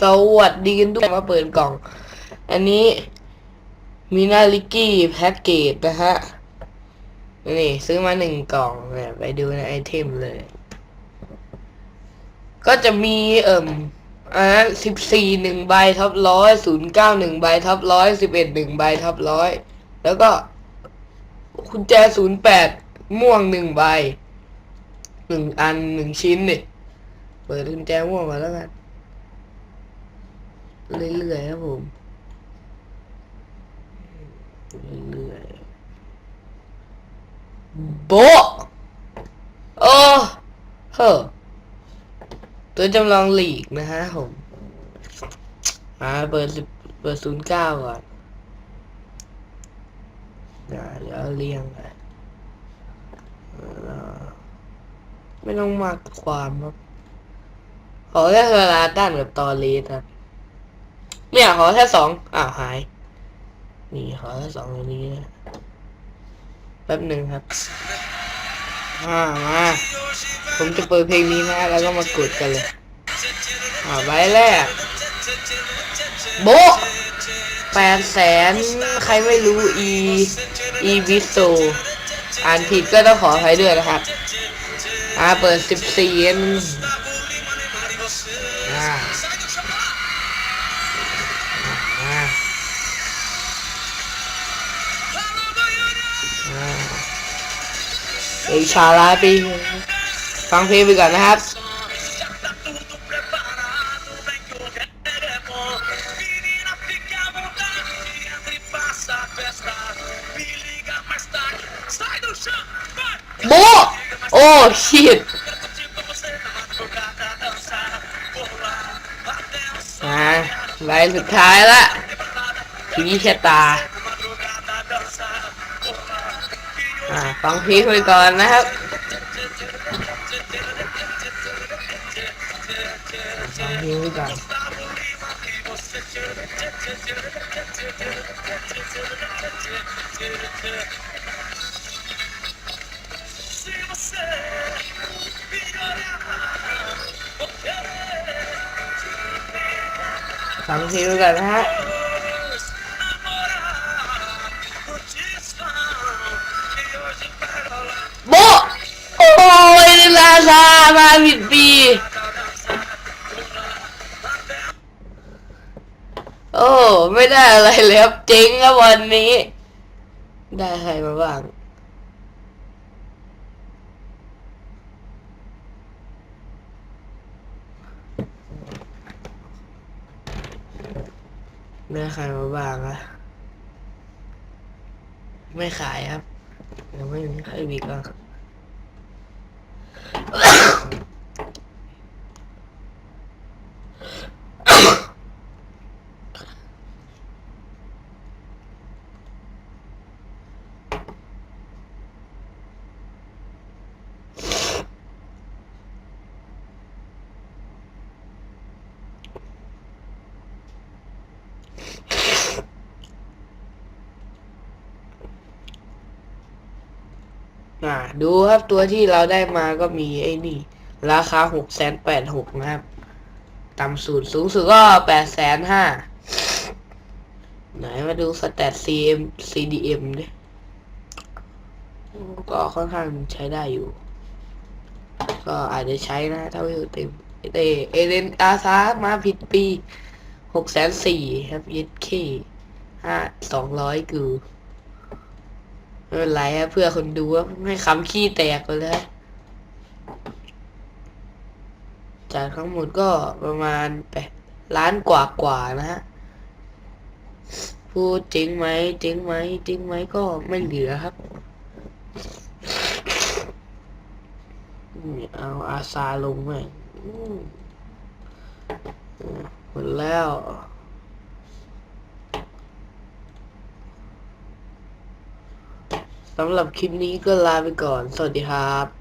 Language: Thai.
สวัสดีกันด้วยมาเปิดกล่อง อันนี้มีนาลิกี้แพ็กเกจนะฮะ นี่ซื้อมาหนึ่งกล่องเนี่ยไปดูในไอเทมเลย ก็จะมีเอ่มอันสิบสี่หนึ่งใบท็อปร้อยศูนย์เก้าหนึ่งใบท็อปร้อยสิบเอ็ดหนึ่งใบท็อปร้อยแล้วก็กุญแจศูนย์แปดม่วงหนึ่งใบหนึ่งอันหนึ่งชิ้นเนี่ยเปิดกุญแจม่วงมาแล้วกัน เรื่อยๆครับผมเรื่อยๆโบโอ้เฮ้อตัวจำลองหลีกนะฮะผมมาเปิดสิบเปิดศูนย์เก้าก่อนเดี๋ยวเดี๋ยวเรียงไปไม่ต้องมากความครับขอแค่เวลาต้านกับตอรีสครับ เนี่ยขอแค่สองอ้าวหาย นี่ขอแค่สองตรงนี้แป๊บหนึ่งครับมามาผมจะเปิดเพลงนี้นะแล้วก็มากดกันเลยอ่าใบแรกโบแปดแสนใครไม่รู้ e e v i s o อ่านผิดก็ต้องขออภัยด้วยนะครับ อ่าเปิดสิบสี่ ชาลาปีฟังเพลงไปก่อนนะครับโบะโอ้ชิตอ่าใบสุดท้ายละทีนี้ชะตา อ่าฟังเพลงไปก่อนนะครับฟังเพลงไปก่อนฟังเพลงไปก่อนนะฮะ ผิดปี โอ้ ไม่ได้อะไรเลยครับเจ๊งครับวันนี้ ได้ใครมาบ้างได้ใครมาบ้างอะไม่ขายครับยังไม่มีใครมีก็ อ่า ดูครับตัวที่เราได้มาก็มีไอ้นี่ ราคาหกแสนแปดหกนะครับ ต่ำสุดสูงสุดก็แปดแสนห้าไหนมาดูสแตท CM CDM ดิก็ค่อนข้างใช้ได้อยู่ ก็อาจจะใช้นะ ถ้าไม่เต็มเอเอเลนอาซามาผิดปีหกแสนสี่ครับยึดเคห้าสองร้อยกู ไม่เป็นไรครับเพื่อคนดูว่าไม่คำขี้แตกไปเลยจากทั้งหมดก็ประมาณแปดล้านกว่ากว่านะฮะพูดจริงไหมจริงไหมจริงไหมก็ไม่เหลือครับเอาอาซาลงไหมหมดแล้ว สำหรับคลิปนี้ก็ลาไปก่อน สวัสดีครับ